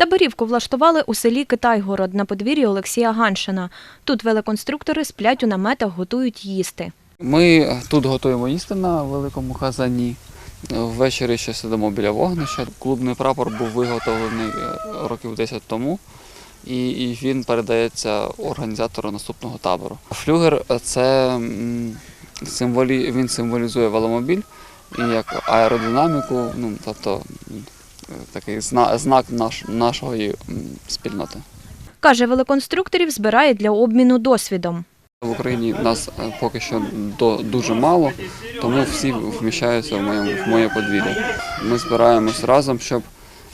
Таборівку влаштували у селі Китайгород на подвір'ї Олексія Ганшина. Тут велоконструктори сплять у наметах, готують їсти. Ми тут готуємо їсти на великому казані. Ввечері ще сидимо біля вогнища. Клубний прапор був виготовлений е, років 10 тому, і, він передається організатору наступного табору. Флюгер це м, символі, він символізує веломобіль і як аеродинаміку, ну тобто такий знак наш, нашої спільноти. Каже, велоконструкторів збирає для обміну досвідом. В Україні нас е, поки що до, дуже мало, тому всі вміщаються в моєму в моє подвір'я. Ми збираємось разом, щоб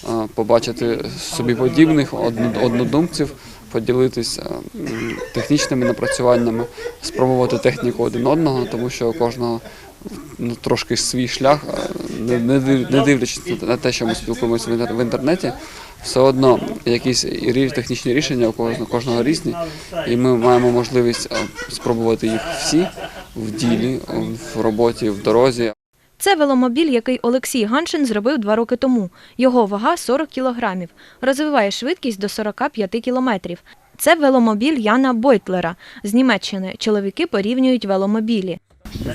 е, побачити собі подібних одно- однодумців, поділитися технічними напрацюваннями, спробувати техніку один одного, тому що у кожного ну, трошки свій шлях, е, не, дивлячись на те, що ми спілкуємося в інтернеті, все одно якісь технічні рішення у кожного, кожного різні, і ми маємо можливість е, спробувати їх всі в ділі, в роботі, в дорозі. Це веломобіль, який Олексій Ганшин зробив два роки тому. Його вага 40 кілограмів. Розвиває швидкість до 45 кілометрів. Це веломобіль Яна Бойтлера з Німеччини. Чоловіки порівнюють веломобілі.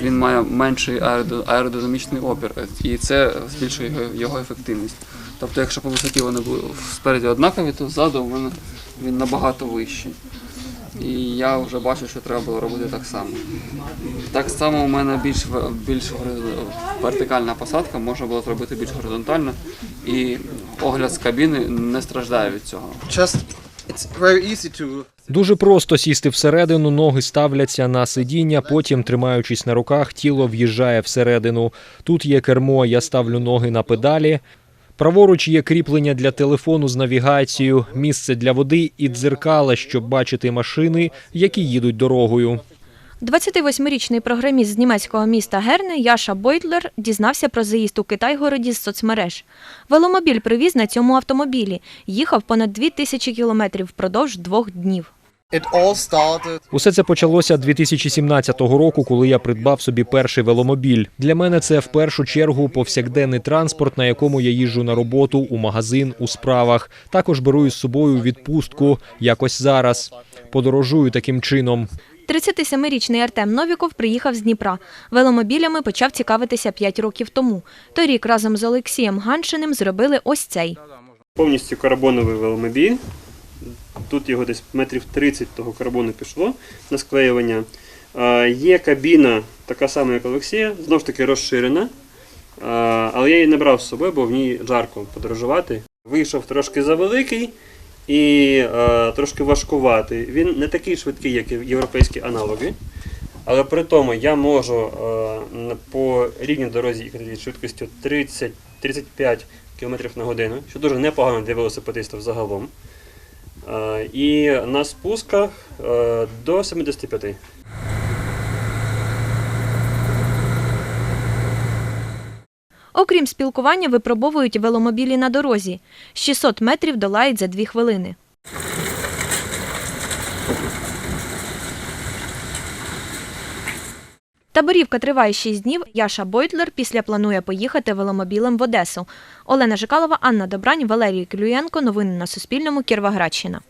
Він має менший аеродинамічний опір, і це збільшує його ефективність. Тобто, якщо по висоті вони були спереді однакові, то ззаду мене він набагато вищий. І я вже бачу, що треба було робити так само. Так само у мене більш, більш вертикальна посадка, можна було зробити більш горизонтально, і огляд з кабіни не страждає від цього. Дуже просто сісти всередину, ноги ставляться на сидіння, потім, тримаючись на руках, тіло в'їжджає всередину. Тут є кермо, я ставлю ноги на педалі. Праворуч є кріплення для телефону з навігацією, місце для води і дзеркала, щоб бачити машини, які їдуть дорогою. 28-річний програміст з німецького міста Герне Яша Бойтлер дізнався про заїзд у Китайгороді з соцмереж. Веломобіль привіз на цьому автомобілі. Їхав понад 2000 кілометрів впродовж двох днів. It Усе це почалося 2017 року, коли я придбав собі перший веломобіль. Для мене це в першу чергу повсякденний транспорт, на якому я їжджу на роботу, у магазин, у справах. Також беру із собою відпустку, якось зараз. Подорожую таким чином. 37-річний Артем Новіков приїхав з Дніпра. Веломобілями почав цікавитися 5 років тому. Торік разом з Олексієм Ганшиним зробили ось цей. повністю карбоновий веломобіль. Тут його десь метрів 30 того карбону пішло на склеювання. Є кабіна, така сама, як Олексія, знову ж таки розширена. Але я її не брав з собою, бо в ній жарко подорожувати. Вийшов трошки завеликий і трошки важкуватий. Він не такий швидкий, як європейські аналоги. Але при тому я можу по рівній дорозі їхати швидкістю 30-35 км на годину, що дуже непогано для велосипедистів загалом. І на спусках е, до 75. Окрім спілкування, випробовують веломобілі на дорозі. 600 метрів долають за дві хвилини. Таборівка триває 6 днів. Яша Бойтлер після планує поїхати веломобілем в Одесу. Олена Жикалова, Анна Добрань, Валерій Клюєнко. Новини на Суспільному. Кіровоградщина.